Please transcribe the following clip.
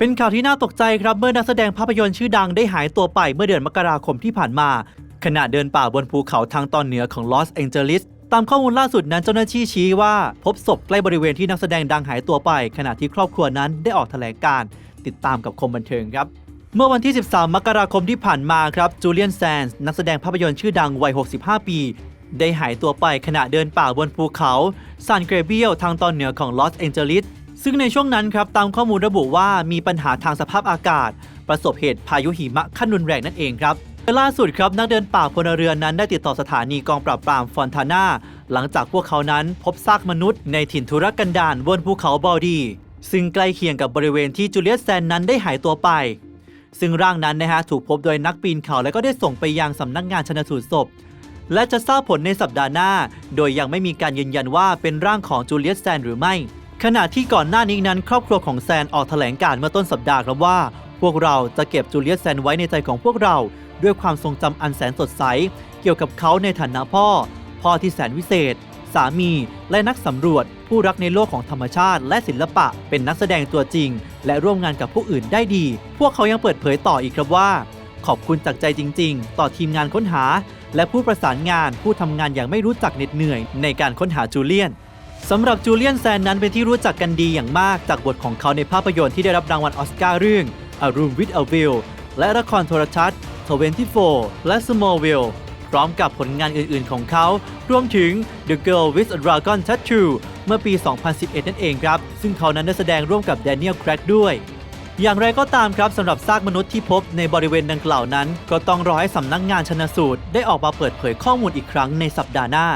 เป็นข่าวที่น่าตกใจครับเมื่อนักแสดงภาพยนตร์ชื่อดังได้หายตัวไปเมื่อเดือนมกราคมที่ผ่านมา ขณะเดินป่าบนภูเขาทางตอนเหนือของลอสแองเจลิสตามข้อมูลล่าสุดนั้นเจ้าหน้าที่ชี้ว่า พบศพใกล้บริเวณที่นักแสดงดังหายตัวไป ขณะที่ครอบครัวนั้นได้ออกแถลงการติดตามกับคมบันเทิงครับ เมื่อวันที่ 13 มกราคมที่ผ่านมาครับจูเลียนแซนส์นักแสดงภาพยนตร์ชื่อดังวัย 65 ปี ได้หายตัวไปขณะเดินป่าบนภูเขาซานเกรเบียลทางตอนเหนือของลอสแองเจลิส ซึ่งในช่วงนั้นครับตามข้อมูลระบุว่ามีปัญหาทางสภาพอากาศ ประสบเหตุพายุหิมะขั้นรุนแรงนั่นเองครับล่าสุดครับนักเดินป่าพลเรือนนั้นได้ติดต่อสถานีกองปราบปรามฟอนทาน่าหลังจากพวกเขานั้นพบซากมนุษย์ในถิ่นทุรกันดารบนภูเขาบอดีซึ่งใกล้เคียงกับบริเวณที่จูเลียสแซนนั้นได้หายตัวไป ซึ่งร่างนั้นนะฮะถูกพบโดยนักปีนเขาและก็ได้ส่งไปยังสำนักงานชนสูตรศพ และจะทราบผลในสัปดาห์หน้า โดยยังไม่มีการยืนยันว่าเป็นร่างของจูเลียสแซนหรือไม่ ขณะที่ก่อนหน้านี้นั้น ครอบครัวของแซนออกแถลงการเมื่อต้นสัปดาห์ครับว่า พวกเราจะเก็บจูเลียสแซนไว้ในใจของพวกเรา ด้วยความทรงจำอันแสนสดใส เกี่ยวกับเขาในฐานะพ่อ พ่อที่แสนวิเศษ สามี และนักสำรวจ ผู้รักในโลกของธรรมชาติ และศิลปะ เป็นนักแสดงตัวจริง และร่วมงานกับผู้อื่นได้ดี พวกเขายังเปิดเผยต่ออีกครับว่า ขอบคุณจากใจจริง ๆ ต่อทีมงานค้นหา และผู้ประสานงานผู้ทำงานอย่างไม่รู้จักเหน็ดเหนื่อย ในการค้นหาจูเลียน สำหรับจูเลียนแซนนั้นเป็นที่รู้จักกันดีอย่างมากจากบทของเขาในภาพยนตร์ที่ได้รับรางวัลออสการ์เรื่อง A Room with a View และละครโทรทัศน์24 และ Smallville พร้อมกับผลงานอื่นๆของเขา รวมถึง The Girl with a Dragon Tattoo เมื่อปี 2011 นั่นเองครับ ซึ่งเขานั้นได้แสดงร่วมกับ Daniel Craig ด้วย อย่างไรก็ตามครับสำหรับซากมนุษย์ที่พบในบริเวณดังกล่าวนั้น ก็ต้องรอให้สำนักงานชนสูตร ได้ออกมาเปิดเผยข้อมูลอีกครั้งในสัปดาห์หน้า